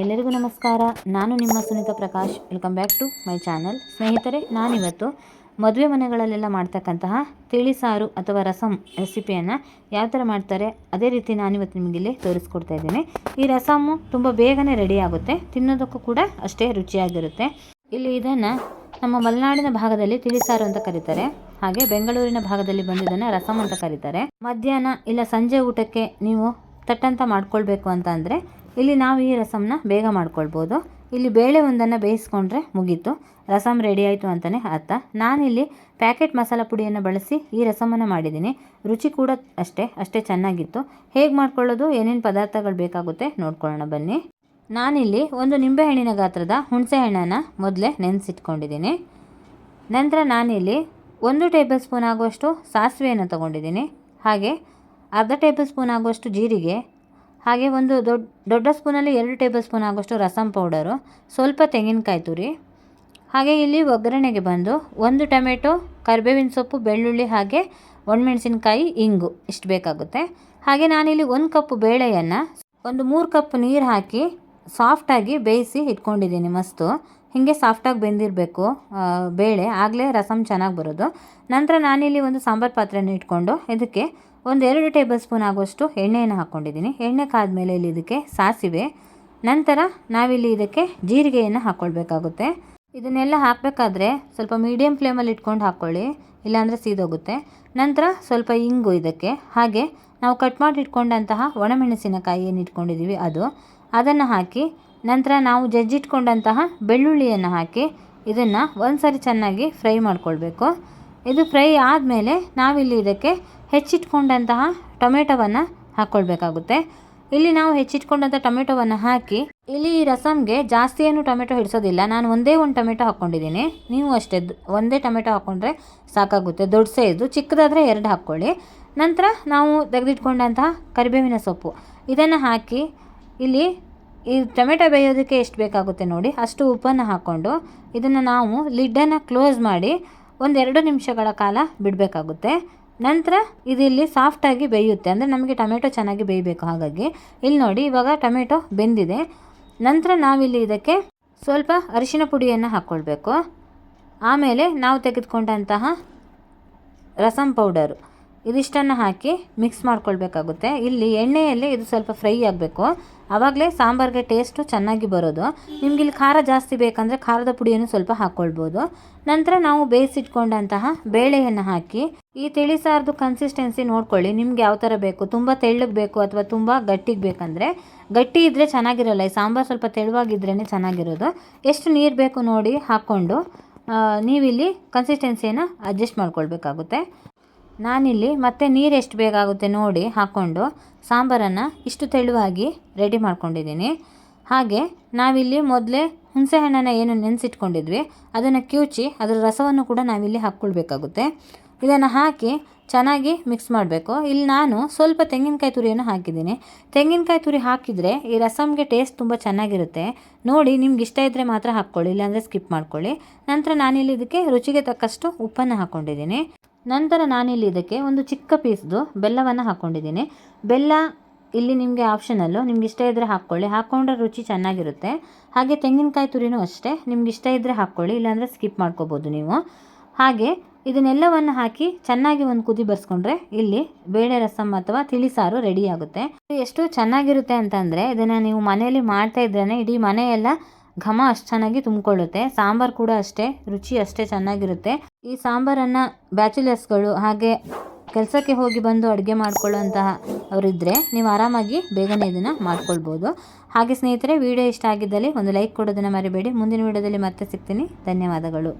ಎಲ್ಲರಿಗೂ ನಮಸ್ಕಾರ. ನಾನು ನಿಮ್ಮ Sunita Prakash. Welcome back to my channel ಸ್ನೇಹಿತರೆ, ನಾನಿವತ್ತು ಮದುವೆ ಮನೆಗಳಲ್ಲೆಲ್ಲ ಮಾಡ್ತಕ್ಕಂತಹ ತಿಳಿಸಾರು ಅಥವಾ ರಸಂ ರೆಸಿಪಿಯನ್ನು ಯಾವ ಥರ ಮಾಡ್ತಾರೆ ಅದೇ ರೀತಿ ನಾನಿವತ್ತು ನಿಮಗೆ ಇಲ್ಲಿ ತೋರಿಸ್ಕೊಡ್ತಾ ಇದ್ದೀನಿ. ಈ ರಸಮು ತುಂಬ ಬೇಗನೆ ರೆಡಿ ಆಗುತ್ತೆ. ತಿನ್ನೋದಕ್ಕೂ ಕೂಡ ಅಷ್ಟೇ ರುಚಿಯಾಗಿರುತ್ತೆ. ಇಲ್ಲಿ ಇದನ್ನು ನಮ್ಮ ಮಲೆನಾಡಿನ ಭಾಗದಲ್ಲಿ ತಿಳಿಸಾರು ಅಂತ ಕರೀತಾರೆ. ಹಾಗೆ ಬೆಂಗಳೂರಿನ ಭಾಗದಲ್ಲಿ ಬಂದಿದ್ದನ್ನು ರಸಮ್ ಅಂತ ಕರೀತಾರೆ. ಮಧ್ಯಾಹ್ನ ಇಲ್ಲ ಸಂಜೆ ಊಟಕ್ಕೆ ನೀವು ತಟ್ಟಂತ ಮಾಡ್ಕೊಳ್ಬೇಕು ಅಂತ ಅಂದರೆ ಇಲ್ಲಿ ನಾವು ಈ ರಸಮ್ನ ಬೇಗ ಮಾಡ್ಕೊಳ್ಬೋದು. ಇಲ್ಲಿ ಬೇಳೆ ಒಂದನ್ನು ಬೇಯಿಸ್ಕೊಂಡ್ರೆ ಮುಗೀತು. ರಸಮ್ ರೆಡಿ ಆಯಿತು ಅಂತಲೇ ಅರ್ಥ. ನಾನಿಲ್ಲಿ ಪ್ಯಾಕೆಟ್ ಮಸಾಲ ಪುಡಿಯನ್ನು ಬಳಸಿ ಈ ರಸಮನ್ನು ಮಾಡಿದ್ದೀನಿ. ರುಚಿ ಕೂಡ ಅಷ್ಟೇ ಅಷ್ಟೇ ಚೆನ್ನಾಗಿತ್ತು. ಹೇಗೆ ಮಾಡ್ಕೊಳ್ಳೋದು, ಏನೇನು ಪದಾರ್ಥಗಳು ಬೇಕಾಗುತ್ತೆ ನೋಡ್ಕೊಳ್ಳೋಣ, ಬನ್ನಿ. ನಾನಿಲ್ಲಿ ಒಂದು ನಿಂಬೆಹಣ್ಣಿನ ಗಾತ್ರದ ಹುಣಸೆ ಹಣ್ಣನ್ನು ಮೊದಲೇ ನೆನೆಸಿಟ್ಕೊಂಡಿದ್ದೀನಿ. ನಂತರ ನಾನಿಲ್ಲಿ ಒಂದು ಟೇಬಲ್ ಸ್ಪೂನ್ ಆಗುವಷ್ಟು ಸಾಸಿವೆಯನ್ನು ತಗೊಂಡಿದ್ದೀನಿ. ಹಾಗೆ ಅರ್ಧ ಟೇಬಲ್ ಸ್ಪೂನ್ ಆಗುವಷ್ಟು ಜೀರಿಗೆ ಹಾಗೆ ಒಂದು ದೊಡ್ಡ ದೊಡ್ಡ ಸ್ಪೂನಲ್ಲಿ ಎರಡು ಟೇಬಲ್ ಸ್ಪೂನ್ ಆಗೋಷ್ಟು ರಸಂ ಪೌಡರು, ಸ್ವಲ್ಪ ತೆಂಗಿನಕಾಯಿ ತುರಿ, ಹಾಗೆ ಇಲ್ಲಿ ಒಗ್ಗರಣೆಗೆ ಬಂದು ಒಂದು ಟೊಮೆಟೊ, ಕರಿಬೇವಿನ ಸೊಪ್ಪು, ಬೆಳ್ಳುಳ್ಳಿ ಹಾಗೆ ಒಣಮೆಣಸಿನ್ಕಾಯಿ, ಇಂಗು ಇಷ್ಟು ಬೇಕಾಗುತ್ತೆ. ಹಾಗೆ ನಾನಿಲ್ಲಿ ಒಂದು ಕಪ್ ಬೇಳೆಯನ್ನು, ಒಂದು ಮೂರು ಕಪ್ ನೀರು ಹಾಕಿ ಸಾಫ್ಟಾಗಿ ಬೇಯಿಸಿ ಇಟ್ಕೊಂಡಿದ್ದೀನಿ ಮಸ್ತು. ಹೀಗೆ ಸಾಫ್ಟಾಗಿ ಬೆಂದಿರಬೇಕು ಬೇಳೆ, ಆಗಲೇ ರಸಮ್ ಚೆನ್ನಾಗಿ ಬರೋದು. ನಂತರ ನಾನಿಲ್ಲಿ ಒಂದು ಸಾಂಬಾರು ಪಾತ್ರೆಯನ್ನು ಇಟ್ಕೊಂಡು ಇದಕ್ಕೆ ಒಂದು ಎರಡು ಟೇಬಲ್ ಸ್ಪೂನ್ ಆಗುವಷ್ಟು ಎಣ್ಣೆಯನ್ನು ಹಾಕ್ಕೊಂಡಿದ್ದೀನಿ ಎಣ್ಣೆ ಕಾದ್ಮೇಲೆ ಇಲ್ಲಿ ಇದಕ್ಕೆ ಸಾಸಿವೆ, ನಂತರ ನಾವಿಲ್ಲಿ ಇದಕ್ಕೆ ಜೀರಿಗೆಯನ್ನು ಹಾಕ್ಕೊಳ್ಬೇಕಾಗುತ್ತೆ ಇದನ್ನೆಲ್ಲ ಹಾಕಬೇಕಾದ್ರೆ ಸ್ವಲ್ಪ ಮೀಡಿಯಮ್ ಫ್ಲೇಮಲ್ಲಿ ಇಟ್ಕೊಂಡು ಹಾಕ್ಕೊಳ್ಳಿ ಇಲ್ಲಾಂದರೆ ಸೀದೋಗುತ್ತೆ. ನಂತರ ಸ್ವಲ್ಪ ಇಂಗು ಇದಕ್ಕೆ, ಹಾಗೆ ನಾವು ಕಟ್ ಮಾಡಿ ಇಟ್ಕೊಂಡಂತಹ ಒಣಮೆಣಸಿನಕಾಯಿ ಏನು ಇಟ್ಕೊಂಡಿದ್ದೀವಿ ಅದು. ಅದನ್ನು ಹಾಕಿ ನಂತರ ನಾವು ಜಜ್ಜಿಟ್ಕೊಂಡಂತಹ ಬೆಳ್ಳುಳ್ಳಿಯನ್ನು ಹಾಕಿ ಇದನ್ನು ಒಂದು ಸಾರಿ ಚೆನ್ನಾಗಿ ಫ್ರೈ ಮಾಡ್ಕೊಳ್ಬೇಕು. ಇದು ಫ್ರೈ ಆದಮೇಲೆ ನಾವಿಲ್ಲಿ ಇದಕ್ಕೆ ಹೆಚ್ಚಿಟ್ಕೊಂಡಂತಹ ಟೊಮೆಟೊವನ್ನು ಹಾಕ್ಕೊಳ್ಬೇಕಾಗುತ್ತೆ ಇಲ್ಲಿ ನಾವು ಹೆಚ್ಚಿಟ್ಕೊಂಡಂಥ ಟೊಮೆಟೊವನ್ನು ಹಾಕಿ ಇಲ್ಲಿ ಈ ರಸಮ್ಗೆ ಜಾಸ್ತಿ ಏನು ಟೊಮೆಟೊ ಹಿಡಿಸೋದಿಲ್ಲ. ನಾನು ಒಂದೇ ಒಂದು ಟೊಮೆಟೊ ಹಾಕ್ಕೊಂಡಿದ್ದೀನಿ. ನೀವು ಅಷ್ಟೇ ಒಂದೇ ಟೊಮೆಟೊ ಹಾಕ್ಕೊಂಡ್ರೆ ಸಾಕಾಗುತ್ತೆ. ದೊಡ್ಡ ಸೈಜು ಚಿಕ್ಕದಾದರೆ ಎರಡು ಹಾಕ್ಕೊಳ್ಳಿ. ನಂತರ ನಾವು ತೆಗೆದಿಟ್ಕೊಂಡಂತಹ ಕರಿಬೇವಿನ ಸೊಪ್ಪು. ಇದನ್ನು ಹಾಕಿ ಇಲ್ಲಿ ಈ ಟೊಮೆಟೊ ಬೇಯೋದಕ್ಕೆ ಎಷ್ಟು ಬೇಕಾಗುತ್ತೆ ನೋಡಿ. ಅಷ್ಟು ಉಪ್ಪನ್ನು ಹಾಕ್ಕೊಂಡು ಇದನ್ನು ನಾವು ಲಿಡ್ಡನ್ನು ಕ್ಲೋಸ್ ಮಾಡಿ ಒಂದೆರಡು ನಿಮಿಷಗಳ ಕಾಲ ಬಿಡಬೇಕಾಗುತ್ತೆ. ನಂತರ ಇದಿಲ್ಲಿ ಸಾಫ್ಟಾಗಿ ಬೇಯುತ್ತೆ. ಅಂದರೆ ನಮಗೆ ಟೊಮೆಟೊ ಚೆನ್ನಾಗಿ ಬೇಯಬೇಕು ಹಾಗಾಗಿ. ಇಲ್ಲಿ ನೋಡಿ, ಇವಾಗ ಟೊಮೆಟೊ ಬೆಂದಿದೆ. ನಂತರ ನಾವಿಲ್ಲಿ ಇದಕ್ಕೆ ಸ್ವಲ್ಪ ಅರಿಶಿನ ಪುಡಿಯನ್ನು ಹಾಕ್ಕೊಳ್ಬೇಕು. ಆಮೇಲೆ ನಾವು ತೆಗೆದುಕೊಂಡಂತಹ ರಸಂ ಪೌಡರು. ಇದಿಷ್ಟನ್ನು ಹಾಕಿ ಮಿಕ್ಸ್ ಮಾಡ್ಕೊಳ್ಬೇಕಾಗುತ್ತೆ. ಇಲ್ಲಿ ಎಣ್ಣೆಯಲ್ಲಿ ಇದು ಸ್ವಲ್ಪ ಫ್ರೈ ಆಗಬೇಕು. ಆವಾಗಲೇ ಸಾಂಬಾರಿಗೆ ಟೇಸ್ಟು ಚೆನ್ನಾಗಿ ಬರೋದು. ನಿಮ್ಗೆ ಇಲ್ಲಿ ಖಾರ ಜಾಸ್ತಿ ಬೇಕಂದರೆ ಖಾರದ ಪುಡಿಯನ್ನು ಸ್ವಲ್ಪ ಹಾಕ್ಕೊಳ್ಬೋದು ನಂತರ ನಾವು ಬೇಯಿಸಿಟ್ಕೊಂಡಂತಹ ಬೇಳೆಯನ್ನು ಹಾಕಿ, ಈ ತಿಳಿ ಸಾರದು ಕನ್ಸಿಸ್ಟೆನ್ಸಿ ನೋಡ್ಕೊಳ್ಳಿ. ನಿಮ್ಗೆ ಯಾವ ಥರ ಬೇಕು? ತುಂಬ ತೆಳ್ಳಗೆ ಬೇಕು ಅಥವಾ ತುಂಬ ಗಟ್ಟಿಗೆ ಬೇಕಂದರೆ? ಗಟ್ಟಿ ಇದ್ದರೆ ಚೆನ್ನಾಗಿರಲ್ಲ. ಈ ಸಾಂಬಾರು ಸ್ವಲ್ಪ ತೆಳುವಾಗಿದ್ರೇ ಚೆನ್ನಾಗಿರೋದು. ಎಷ್ಟು ನೀರು ಬೇಕು ನೋಡಿ ಹಾಕ್ಕೊಂಡು ನೀವಿಲ್ಲಿ ಕನ್ಸಿಸ್ಟೆನ್ಸಿಯನ್ನು ಅಡ್ಜಸ್ಟ್ ಮಾಡ್ಕೊಳ್ಬೇಕಾಗುತ್ತೆ. ನಾನಿಲ್ಲಿ ಮತ್ತೆ ನೀರು ಎಷ್ಟು ಬೇಕಾಗುತ್ತೆ ನೋಡಿ ಹಾಕ್ಕೊಂಡು ಸಾಂಬಾರನ್ನು ಇಷ್ಟು ತೆಳುವಾಗಿ ರೆಡಿ ಮಾಡ್ಕೊಂಡಿದ್ದೀನಿ. ಹಾಗೆ ನಾವಿಲ್ಲಿ ಮೊದಲೇ ಹುಣಸೆಹಣ್ಣನ್ನು ಏನು ನೆನೆಸಿಟ್ಕೊಂಡಿದ್ವಿ, ಅದನ್ನು ಕಿವುಚಿ ಅದರ ರಸವನ್ನು ಕೂಡ ನಾವಿಲ್ಲಿ ಹಾಕ್ಕೊಳ್ಬೇಕಾಗುತ್ತೆ. ಇದನ್ನು ಹಾಕಿ ಚೆನ್ನಾಗಿ ಮಿಕ್ಸ್ ಮಾಡಬೇಕು. ಇಲ್ಲಿ ನಾನು ಸ್ವಲ್ಪ ತೆಂಗಿನಕಾಯಿ ತುರಿಯನ್ನು ಹಾಕಿದ್ದೀನಿ. ತೆಂಗಿನಕಾಯಿ ತುರಿ ಹಾಕಿದರೆ ಈ ರಸಮ್ಗೆ ಟೇಸ್ಟ್ ತುಂಬ ಚೆನ್ನಾಗಿರುತ್ತೆ. ನೋಡಿ, ನಿಮ್ಗೆ ಇಷ್ಟ ಇದ್ದರೆ ಮಾತ್ರ ಹಾಕ್ಕೊಳ್ಳಿ, ಇಲ್ಲಾಂದರೆ ಸ್ಕಿಪ್ ಮಾಡ್ಕೊಳ್ಳಿ. ನಂತರ ನಾನಿಲ್ಲಿ ಇದಕ್ಕೆ ರುಚಿಗೆ ತಕ್ಕಷ್ಟು ಉಪ್ಪನ್ನು ಹಾಕ್ಕೊಂಡಿದ್ದೀನಿ ನಂತರ ನಾನಿಲ್ಲಿ ಇದಕ್ಕೆ ಒಂದು ಚಿಕ್ಕ ಪೀಸ್ದು ಬೆಲ್ಲವನ್ನು ಹಾಕ್ಕೊಂಡಿದ್ದೀನಿ. ಬೆಲ್ಲ ಇಲ್ಲಿ ನಿಮಗೆ ಆಪ್ಷನಲ್ಲು ನಿಮ್ಗೆ ಇಷ್ಟ ಇದ್ದರೆ ಹಾಕ್ಕೊಳ್ಳಿ. ಹಾಕ್ಕೊಂಡ್ರೆ ರುಚಿ ಚೆನ್ನಾಗಿರುತ್ತೆ. ಹಾಗೆ ತೆಂಗಿನಕಾಯಿ ತುರಿನೂ ಅಷ್ಟೇ. ನಿಮ್ಗೆ ಇಷ್ಟ ಇದ್ದರೆ ಹಾಕ್ಕೊಳ್ಳಿ, ಇಲ್ಲಾಂದರೆ ಸ್ಕಿಪ್ ಮಾಡ್ಕೋಬೋದು ನೀವು. ಹಾಗೆ ಇದನ್ನೆಲ್ಲವನ್ನು ಹಾಕಿ ಚೆನ್ನಾಗಿ ಒಂದು ಕುದಿ ಬರ್ಸ್ಕೊಂಡ್ರೆ ಇಲ್ಲಿ ಬೇಳೆ ರಸಮ್ ಅಥವಾ ತಿಳಿಸಾರು ರೆಡಿ ಆಗುತ್ತೆ. ಎಷ್ಟು ಚೆನ್ನಾಗಿರುತ್ತೆ ಅಂತಂದರೆ ಇದನ್ನು ನೀವು ಮನೆಯಲ್ಲಿ ಮಾಡ್ತಾ ಇದ್ರೇ ಇಡೀ ಮನೆಯೆಲ್ಲ ಘಮ ಅಷ್ಟು ಚೆನ್ನಾಗಿ ತುಂಬಿಕೊಳ್ಳುತ್ತೆ, ಸಾಂಬಾರು ಕೂಡ ಅಷ್ಟೇ, ರುಚಿ ಅಷ್ಟೇ ಚೆನ್ನಾಗಿರುತ್ತೆ. ಈ ಸಾಂಬಾರನ್ನು ಬ್ಯಾಚುಲರ್ಸ್ಗಳು ಹಾಗೆ ಕೆಲಸಕ್ಕೆ ಹೋಗಿ ಬಂದು ಅಡುಗೆ ಮಾಡ್ಕೊಳ್ಳೋಂತಹ ಅವರಿದ್ದರೆ ನೀವು ಆರಾಮಾಗಿ ಬೇಗನೆ ಇದನ್ನು ಮಾಡ್ಕೊಳ್ಬೋದು. ಹಾಗೆ ಸ್ನೇಹಿತರೆ, ವಿಡಿಯೋ ಇಷ್ಟ ಆಗಿದ್ದಲ್ಲಿ ಒಂದು ಲೈಕ್ ಕೊಡೋದನ್ನು ಮರಿಬೇಡಿ. ಮುಂದಿನ ವಿಡಿಯೋದಲ್ಲಿ ಮತ್ತೆ ಸಿಗ್ತೀನಿ. ಧನ್ಯವಾದಗಳು.